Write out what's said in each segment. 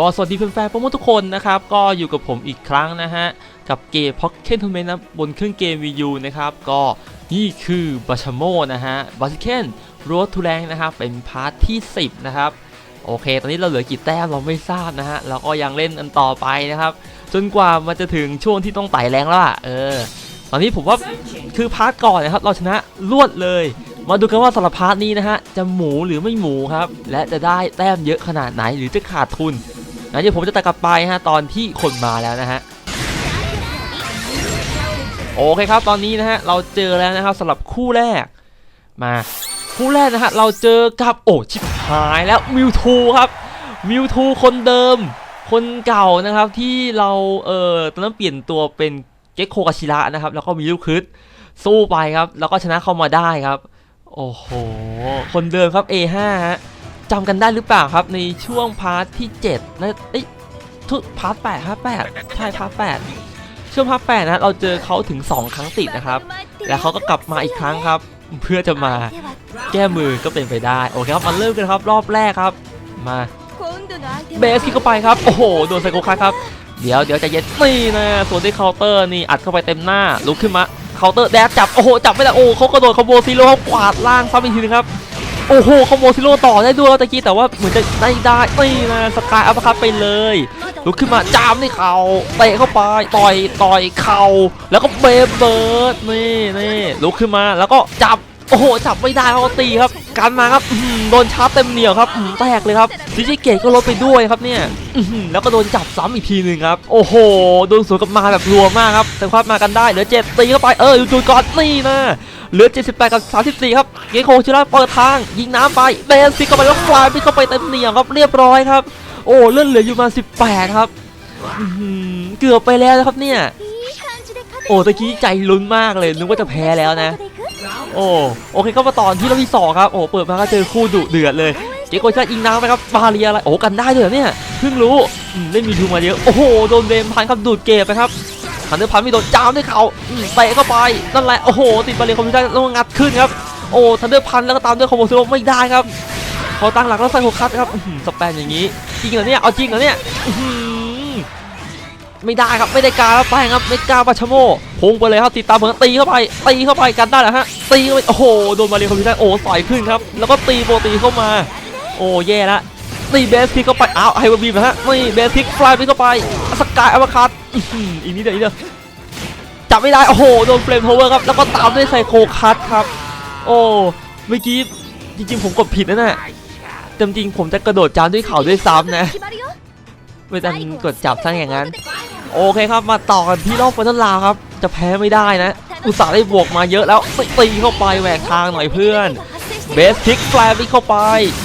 ก็สวัสดีแฟนๆโปรโมททุกคนนะครับ ก็อยู่กับผมอีกครั้งนะฮะ กับเกม Pocket Tournament นะบนเครื่องเกม Wii U นะครับ ก็นี่คือบัชโมนะฮะบัสเคนร a ทูแรงนะครับ เป็นพาร์ทที่ 10 นะครับ โอเค ตอนนี้เราเหลือกี่แต้มเราไม่ทราบนะฮะเราก็ยังเล่นกันต่อไปนะครับ จนกว่ามันจะถึงช่วงที่ต้องไต่แรงแล้วอะเออ ตอนนี้ผมว่าคือพาร์ทก่อนนะครับ เราชนะรวดเลยมาดูกันว่าสำหรับพาร์ทนี้นะฮะ จะหมูหรือไม่หมูครับ และจะได้แต้มเยอะขนาดไหนหรือจะขาดทุน นะเดี๋ยวผมจะตัดกลับไปฮะตอนที่คนมาแล้วนะฮะโอเคครับตอนนี้นะฮะเราเจอแล้วนะครับสำหรับคู่แรกมาคู่แรกนะฮะเราเจอกับโอ้ชิบหายแล้วมิวทูครับมิวทูคนเดิม คนเก่านะครับที่เราเอ่อตอนนั้นเปลี่ยนตัวเป็นเก็กโคกาชิระนะครับแล้วก็มีลูกคึดสู้ไปครับ แล้วก็ชนะเข้ามาได้ครับ โอ้โห คนเดิมครับ A5 ฮะ จำกันได้หรือเปล่าครับในช่วงพาร์ทที่7และเอ้ยทุพาร์ท8พาร์ท8ใช่พาร์ท8ช่วงพาร์ท8นะเราเจอเขาถึง 2 ครั้งติดนะครับ แล้วเขาก็กลับมาอีกครั้งครับ เพื่อจะมาแก้มือก็เป็นไปได้โอเคครับมาเริ่มกันครับรอบแรกครับ มาเบสคิกเข้าไปครับโอ้โหโดนไซโคคัสครับเดี๋ยวเดี๋ยวจะเย็นนี่นะส่วนที่เคาน์เตอร์นี่อัดเข้าไปเต็มหน้าลุกขึ้นมาเคาน์เตอร์แดบจับโอ้โหจับไม่ได้โอ้เขากระโดดคอมโบซีโร่เขากวาดล่างซ้ำอีกทีนึงครับ โอ้โหคอมโบซิโร่ต่อได้ด้วยตะกี้แต่ว่าเหมือนจะได้ได้นี่นะสกายอัพคัตไปเลยลุกขึ้นมาจามในเข่าเตะเข้าไปต่อยต่อยเข่าแล้วก็เบเบิร์ดนี่นี่ลุกขึ้นมาแล้วก็จับ โอ้โห จับไม่ได้เขาตีครับ กันมาครับโดนชาร์จเต็มเหนียวครับแตกเลยครับดิจิเกตก็ลดไปด้วยครับเนี่ยแล้วก็โดนจับซ้ำอีกทีหนึ่งครับ โอ้โห โดนสวนกลับมาแบบรัวมากครับ แต่ความมากันได้ เหลือเจ็ดตีเข้าไป เออจูก่อนนี่นะเหลือ 78 กับ 34 ครับ เกโคชิระเปิดทาง ยิงน้ำไป เบนซิกเข้าไปแล้วฟลายไปเข้าไปเต็มเหนียวครับ เรียบร้อยครับ โอ้เลื่อนเหลืออยู่มา 18 ครับเกือบไปแล้วนะครับเนี่ย โอ้ตะกี้ใจลุ้นมากเลย นึกว่าจะแพ้แล้วนะ โอ้โอเคก็มาตอนที่รอบที่สองครับโอ้เปิดมาก็เจอคู่ดุเดือดเลยเจโกชายิงน้ำไปครับบาเรียอะไรโอ้กันได้เลยเหรอเนี่ยเพิ่งรู้เล่นมีทูมาเยอะโอ้โหโดนเดมพันครับดูดเกมไปครับหันเดอร์พันไม่โดนจามด้วยเขาเตะเข้าไปนั่นแหละโอ้โหติดบาเรียคอมพิวเตอร์แล้วงัดขึ้นครับโอ้ทันเดอร์พันแล้วก็ตามด้วยคอมโบซิโไม่ได้ครับพอตั้งหลักแล้วใส่หัวคัดครับอื้อหือสแปนอย่างนี้จริงเหรอเนี่ยเอาจริงเหรอเนี่ย ไม่ได้ครับไม่ได้การแล้วไปครับไม่กล้าปาชโมพุ่งไปเลยครับติดตามเหมือนตีเข้าไปตีเข้าไปกันได้เหรอฮะตีเข้าไปโอ้โหโดนมาเรียคอมพิวเตอร์โอ้ต่อยขึ้นครับแล้วก็ตีโปรตีเข้ามา โอ้แย่ละตีเบสคิกเข้าไปอ้าวไฮเวอร์บีมนะฮะนี่เบสคิกฟลายไปเข้าไปสกายอัปคัตอีกนิดเดียวอีกนิดเดียวจับไม่ได้โอ้โหโดนเฟรมโทเวอร์ครับแล้วก็ตามด้วยไซโคคัตครับ โอ้เมื่อกี้จริงๆผมกดผิดนะน่ะจริงๆผมจะกระโดดจามด้วยเข่าด้วยซ้ำนะไม่ดันกดจับซะอย่างนั้น โอเคครับมาต่อกันที่รอบฟันลาครับ จะแพ้ไม่ได้นะ อุตส่าห์ได้บวกมาเยอะแล้วตีเข้าไปแหวกทางหน่อยเพื่อนเบสคิกแฟลไปเข้าไป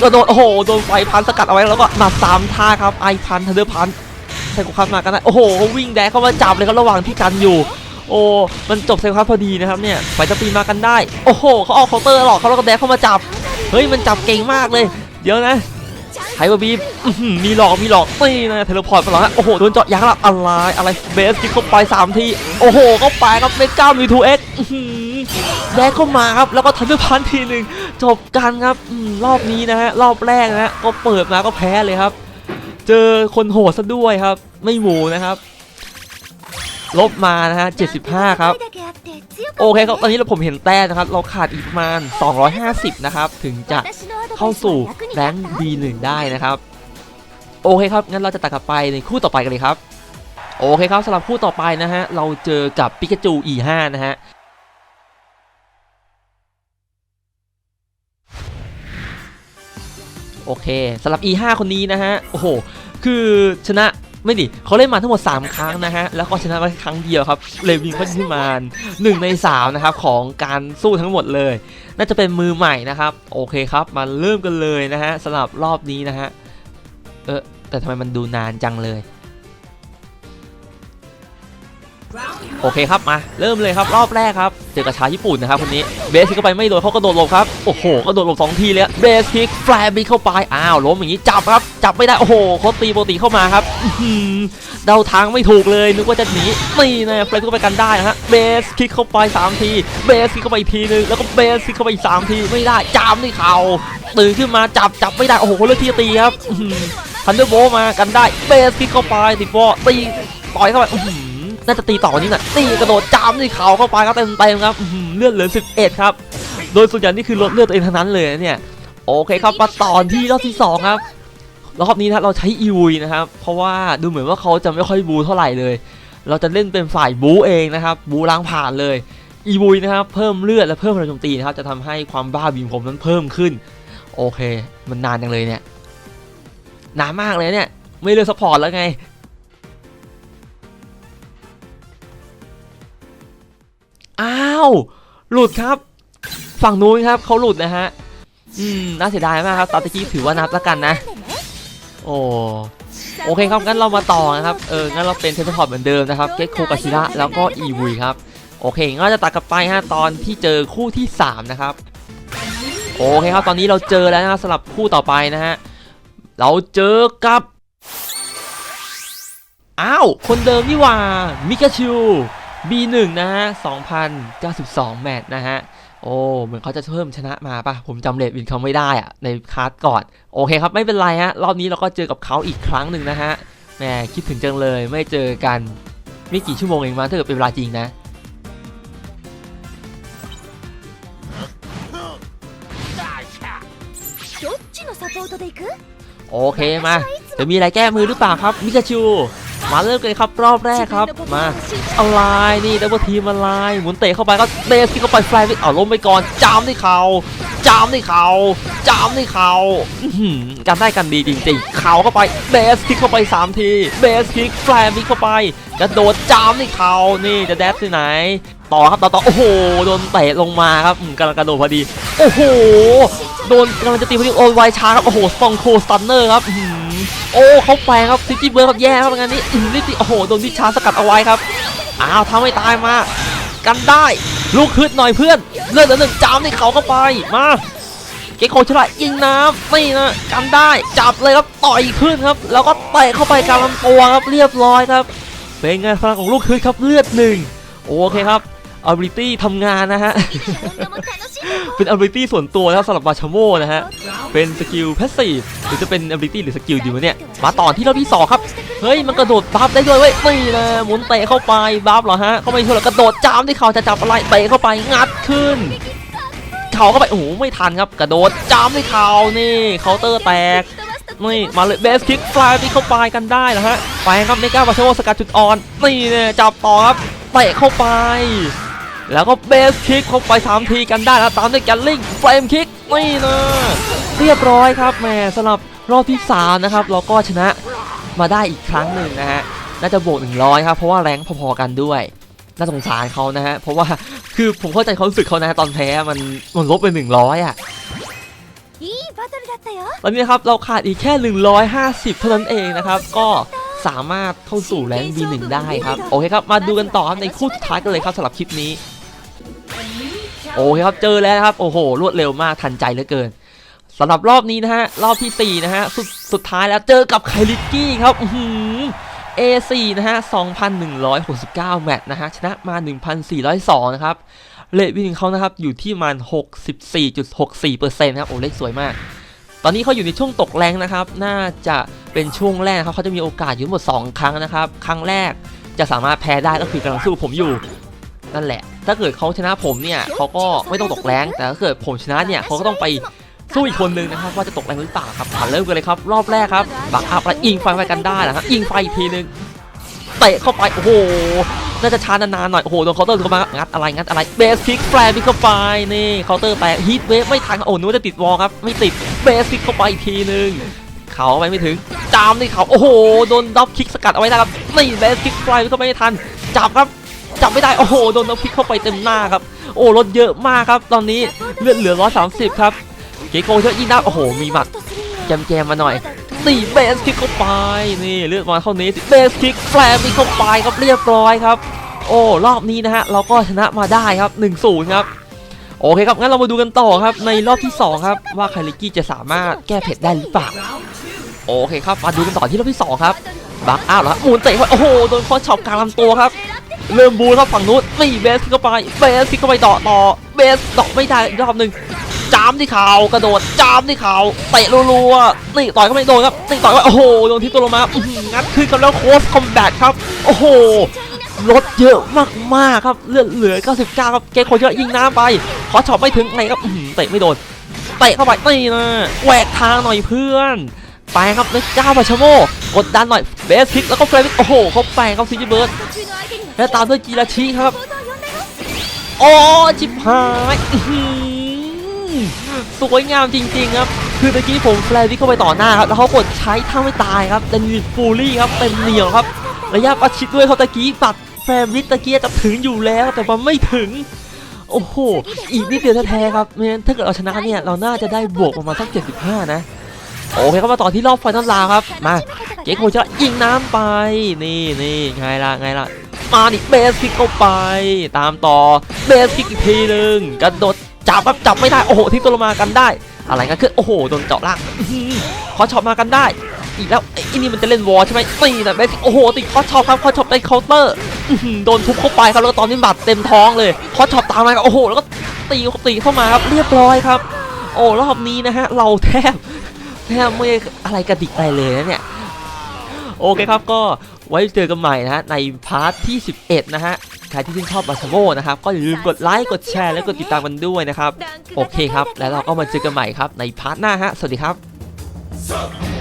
กระโดดโอ้โหโดนไฟพันสกัดเอาไว้แล้วก็มาสามท่าครับไอพันทันเดอร์พันไซโคคัสมากันนะโอ้โหวิ่งแดกเข้ามาจับเลยครับระหว่างที่กันอยู่ โอ้มันจบไซโคคัสพอดีนะครับเนี่ยไฟจะปีนมากันได้ โอ้โหเขาเอาเคาน์เตอร์หรอกเขาแล้วก็แดกเข้ามาจับ เฮ้ยมันจับเก่งมากเลย เดี๋ยวนะ ไฮเบอร์บีมีหลอกมีหลอกนี่นะเทเลพอร์ตมาหลังนะโอ้โหโดนเจาะยางละอะไรอะไรเบสคิกเข้าไปสามทีโอ้โหเข้าไปครับเมก้ามีทูเอ็กแดกเข้ามาครับแล้วก็ทันดอร์พันทีหนึ่งจบกันครับรอบนี้นะฮะรอบแรกนะฮะก็เปิดมาก็แพ้เลยครับ เจอคนโหดซะด้วยครับ ไม่หมูนะครับ ลบมานะฮะ75 ครับ โอเคครับตอนนี้เราผมเห็นแต้นะครับ เราขาดอีกประมาณ 250 นะครับ ถึงจะเข้าสู่แรงค์ D1 ได้นะครับ โอเคครับ งั้นเราจะตัดกลับไปในคู่ต่อไปกันเลยครับ โอเคครับสำหรับคู่ต่อไปนะฮะ เราเจอกับปิกาจู E5 นะฮะโอเคสำหรับ E5 คนนี้นะฮะ โอ้โห คือชนะ ไม่ดิเขาเล่นมาทั้งหมด 3 ครั้งนะฮะ แล้วก็ชนะมาครั้งเดียวครับ เลวินเขาขึ้นมา1ใน3นะครับของการสู้ทั้งหมดเลย น่าจะเป็นมือใหม่นะครับ โอเคครับ มาเริ่มกันเลยนะฮะสำหรับรอบนี้นะฮะ เออแต่ทำไมมันดูนานจังเลย โอเคครับมาเริ่มเลยครับรอบแรกครับเจอกับชาญี่ปุ่นนะครับคนนี้เบสคิกเข้าไปไม่โดนเขากระโดดหลบครับโอ้โหกระโดดหลบสองทีเลยเบสคิกแฟลบิเข้าไปอ้าวล้มอย่างนี้จับครับจับไม่ได้โอ้โหเขาตีโปรตีเข้ามาครับเดาทางไม่ถูกเลยนึกว่าจะหนีนี่นะแฟลเข้าไปกันได้นะฮะเบสคิกเข้าไปสามทีเบสคิกเข้าไปอีกทีนึงแล้วก็เบสคิกเข้าไปอีกสามทีไม่ได้จามที่เข่าตื่นขึ้นมาจับจับไม่ได้โอ้โหเขาเลือกที่จะตีครับทันเดอร์โบมากันได้เบสคิกเข้าไปติดบอตีต่อยเข้าไปอื น่าจะตีต่อนี้หน่อยตีกระโดดจามที่เข่าเข้าไปครับเต็มเต็มๆครับเลือดเหลือ 11 ครับ โดยส่วนใหญ่นี่คือลดเลือดตัวเองทั้งนั้นเลยเนี่ยโอเคครับมาตอนที่รอบที่สองครับรอบนี้นะเราใช้อีวุยนะครับ เพราะว่าดูเหมือนว่าเขาจะไม่ค่อยบูเท่าไหร่เลย เราจะเล่นเป็นฝ่ายบูเองนะครับ บูล้างผ่านเลยอีวุยนะครับเพิ่มเลือดและเพิ่มพลังโจมตีนะครับจะทำให้ความบ้าบินผมนั้นเพิ่มขึ้น โอเค มันนานจังเลยเนี่ยนานมากเลยเนี่ย ไม่เลือกซัพพอร์ตแล้วไง อ้าว หลุดครับ ฝั่งนู้นครับเขาหลุดนะฮะ อืม น่าเสียดายมากครับตอนตะกี้ถือว่านับแล้วกันนะ โอ้โอเคครับงั้นเรามาต่อนะครับ เออ งั้นเราเป็นเทนพอร์ตเหมือนเดิมนะครับ เก็กโคกาชิระแล้วก็อีวุยครับ โอเค งั้นเราจะตัดกลับไปฮะตอนที่เจอคู่ที่ 3 นะครับ โอเคครับ ตอนนี้เราเจอแล้วนะครับสำหรับคู่ต่อไปนะฮะ เราเจอกับ อ้าว คนเดิมนี่ว่า มิกาชู B1 นะฮะ2,092 แมตช์นะฮะ โอ้ เหมือนเขาจะเพิ่มชนะมาปะผมจำเลดวินเขาไม่ได้อะในคาร์ดก่อน โอเคครับ ไม่เป็นไรฮะ รอบนี้เราก็เจอกับเขาอีกครั้งหนึ่งนะฮะ แหมคิดถึงจังเลยไม่เจอกัน ไม่กี่ชั่วโมงเองมาถ้าเกิดเป็นเวลาจริงนะโอเคมาจะมีอะไรแก้มือหรือเปล่าครับมิกาชู มาเริ่มกันเลยครับรอบแรกครับ มาอะไรนี่ดับเบิลทีมอะไรหมุนเตะเข้าไปก็เตะที่เข้าไปแฟลไปเอาล้มไปก่อนจามที่เขาจามที่เขาจามที่เขาอื้อหือกันได้กันดีจริงๆ เข่าเข้าไปเบสคิกเข้าไป 3 ทีเบสคิกแฟลมิกเข้าไปกระโดดจามที่เขานี่จะแดดที่ไหน ต่อครับต่อต่อโอ้โหโดนเตะลงมาครับอืมกำลังกระโดดพอดี โอ้โหโดนกำลังจะตีพอดีโอ้ยไวช้าครับโอ้โหสตองโคสตันเนอร์ครับอื้อหือ โอ้เข้าไปครับซิตี้เบิร์ดครับแย่ครับงานนี้ซิตี้โอ้โหโดนดิชาสกัดเอาไว้ครับอ้าวทำให้ตายมากันได้ลูกคืดหน่อยเพื่อนเลือดเหลือหนึ่งจามในเขาเข้าไปมาเกโคชระยิงน้ำนี่นะกันได้จับเลยครับต่อยขึ้นครับ แล้วก็เตะเข้าไปกลางลำตัวครับเรียบร้อยครับเป็นไงพลังของลูกคืดครับเลือดหนึ่งโอเคครับอาบิลิตี้ทำงานนะฮะ เป็น ability ส่วนตัวนะครับสำหรับบาชโมนะฮะ เป็นสกิลแพสซีฟหรือจะเป็น ability หรือสกิลดีวะเนี่ย มาต่อที่รอบที่สองครับ เฮ้ย มันกระโดดบัฟได้ด้วยเว้ยนี่นะหมุนเตะเข้าไปบัฟเหรอฮะ เข้าไปช่วยแล้วกระโดดจามที่เขาจะจับอะไรเตะเข้าไปงัดขึ้น เขาเข้าไปโอ้โหไม่ทันครับกระโดดจามที่เขานี่เคาน์เตอร์แตกนี่มาเลยเบสคิกฟลายที่เข้าไปกันได้นะฮะไปครับเมกาบาชโมสกัดจุดอ่อนนี่เนี่ยจับต่อครับเตะเข้าไป แล้วก็เบสคิกเข้าไปสามทีกันได้นะตามด้วยกันลิงเฟรมคิกนี่นะเรียบร้อยครับแม่สำหรับรอบที่สามนะครับเราก็ชนะมาได้อีกครั้งหนึ่งนะฮะน่าจะโบกหนึ่งร้อยครับเพราะว่าแรงพอๆกันด้วยน่าสงสารเขานะฮะเพราะว่าคือผมเข้าใจความรู้สึกเขานะตอนแพ้มันมันลบไปหนึ่งร้อยอะตอนนี้ครับเราขาดอีกแค่ 150 เท่านั้นเองนะครับ ก็สามารถเข้าสู่แรง B1 ได้ครับ โอเคครับ มาดูกันต่อในคู่สุดท้ายกันเลยครับสำหรับคลิปนี้ โอเคครับเจอแล้วครับโอ้โห รวดเร็วมากทันใจเหลือเกินสำหรับรอบนี้นะฮะรอบที่4นะฮะสุดสุดท้ายแล้วเจอกับไคลิกกี้ครับอื้อหือ A4 นะฮะ 2,169 แมตช์นะฮะ ชนะมา 1,402 นะครับ เลทวิ่งของเขานะครับ อยู่ที่มัน 64.64%ครับ โอ้เลขสวยมาก ตอนนี้เขาอยู่ในช่วงตกแรงนะครับ น่าจะเป็นช่วงแรกครับ เขาจะมีโอกาสอยู่หมด 2 ครั้งนะครับ ครั้งแรกจะสามารถแพ้ได้ก็คือกำลังสู้ผมอยู่ นั่นแหละ ถ้าเกิดเขาชนะผมเนี่ยเขาก็ไม่ต้องตกแรงแต่ถ้าเกิดผมชนะเนี่ยเขาก็ต้องไปสู้อีกคนนึงนะครับว่าจะตกแรงหรือเปล่าครับมาเริ่มกันเลยครับ รอบแรกครับบักอัพแล้วยิงไฟไปกันได้นะครับยิงไฟอีกทีนึงเตะเข้าไปโอ้โหน่าจะช้านานๆหน่อยโอ้โหโดนเคาน์เตอร์เข้ามางัดอะไรงัดอะไรเบสคิกแฟร์มิเข้าไปนี่เคาน์เตอร์แตกฮีทเวฟไม่ทันโอ้นึกว่าจะติดวอลครับไม่ติดเบสคิกเข้าไปอีกทีนึงเขาไปไม่ถึงจามที่เขาโอ้โหโดนด็อปคิกสกัดเอาไว้ได้ครับนี่เบสคิกไฟเข้าไปไม่ทันจับครับ จับไม่ได้โอ้โหโดนด็อปคิกเข้าไปเต็มหน้าครับโอ้รถเยอะมากครับ ตอนนี้เลือดเหลือ 130 ครับเกโกเชอร์ยิงได้โอ้โหมีหมัดแจมๆมาหน่อยนี่เบสคิกเข้าไปนี่เลือดมาเท่านี้เบสคิกแฟร์มีเข้าไปครับเรียบร้อยครับ โอ้รอบนี้นะฮะเราก็ชนะมาได้ครับ1 0ครับโอเคครับงั้นเรามาดูกันต่อครับในรอบที่ 2 ครับ ว่าคาริกี้จะสามารถแก้เผ็ดได้หรือเปล่าโอเคครับมาดูกันต่อที่รอบที่ 2 ครับบักอ้าวแล้วหมุนเตะไปโอ้โหโดนคอช็อปกลางลำตัวครับ เริ่มบูครับฝั่งนู้นนี่เบสเข้าไปเบสเข้าไปต่อต่อเบสดอกไม่ได้อีกรอบหนึ่งจามที่เข่ากระโดดจามที่เข่าเตะรัวๆนี่ต่อยก็ไม่โดนครับนี่ต่อยก็โอ้โหโดนที่ตัวลงมางัดขึ้นกันแล้วโคสคอมแบทครับ โอ้โหลดเยอะมากๆครับเลือดเหลือ 99 ครับเกโคเยอะยิงน้ำไปขอช็อตไม่ถึงไงครับเตะไม่โดนเตะเข้าไปนี่นะแหวกทางหน่อยเพื่อน ไปครับแล้เจ้าปาชโมกดดันหน่อยเบสพิกแล้วก็เฟรมิโอ้โหเขาแปลงเขาซีจิเบิร์ดแล้วตามด้วยจีราชิครับโอ้จิบหายสวยงามจริงๆครับ คือเมื่อกี้ผมแฟลวิเข้าไปต่อหน้าครับ แล้วเขากดใช้ท่าไม่ตายครับแต่ยืฟูลี่ครับเต็มเหนียวครับ ระยะประชิดด้วยเขาตะกี้ปัดแฟรวิตะกี้จะถึงอยู่แล้ว แต่มันไม่ถึง โอ้โห อีกนิดเดียวแท้ๆครับเมื่อถ้าเกิดเราชนะเนี่ย เราน่าจะได้บวกประมาณสัก75 นะ โอเคครับมาต่อที่รอบไฟนอลลาครับมาเจ๊โคจะยิงน้ำไปนี่นี่ไงล่ะไงล่ะมาดิเบสคิกเข้าไป ตามต่อเบสคิกอีกทีหนึ่งกระโดดจับครับจับไม่ได้โอ้โหทิ้งตัวลงมากันได้ อะไรกันคือโอ้โหโดนเจาะล่างอื้อหือขอช็อปมากันได้ อีกแล้วไอ้นี่มันจะเล่นวอลใช่ไหมตีแต่เบสโอ้โหติดคอช็อปครับคอช็อปในเคาน์เตอร์โดนทุบเข้าไปครับแล้วตอนนี้บาดเต็มท้องเลยคอช็อปตามมาครับโอ้โหแล้วก็ตีตีเข้ามาครับเรียบร้อยครับ โอ้รอบนี้นะฮะเราแทบ แทบไม่อะไรกระดิกอะไรเลยนะเนี่ยโอเคครับก็ไว้เจอกันใหม่นะฮะในพาร์ทที่ 11 นะฮะใครที่ชื่นชอบบาชาโมนะครับก็อย่าลืมกดไลค์กดแชร์และกดติดตามกันด้วยนะครับ โอเคครับ แล้วเราก็มาเจอกันใหม่ครับในพาร์ทหน้าฮะ สวัสดีครับ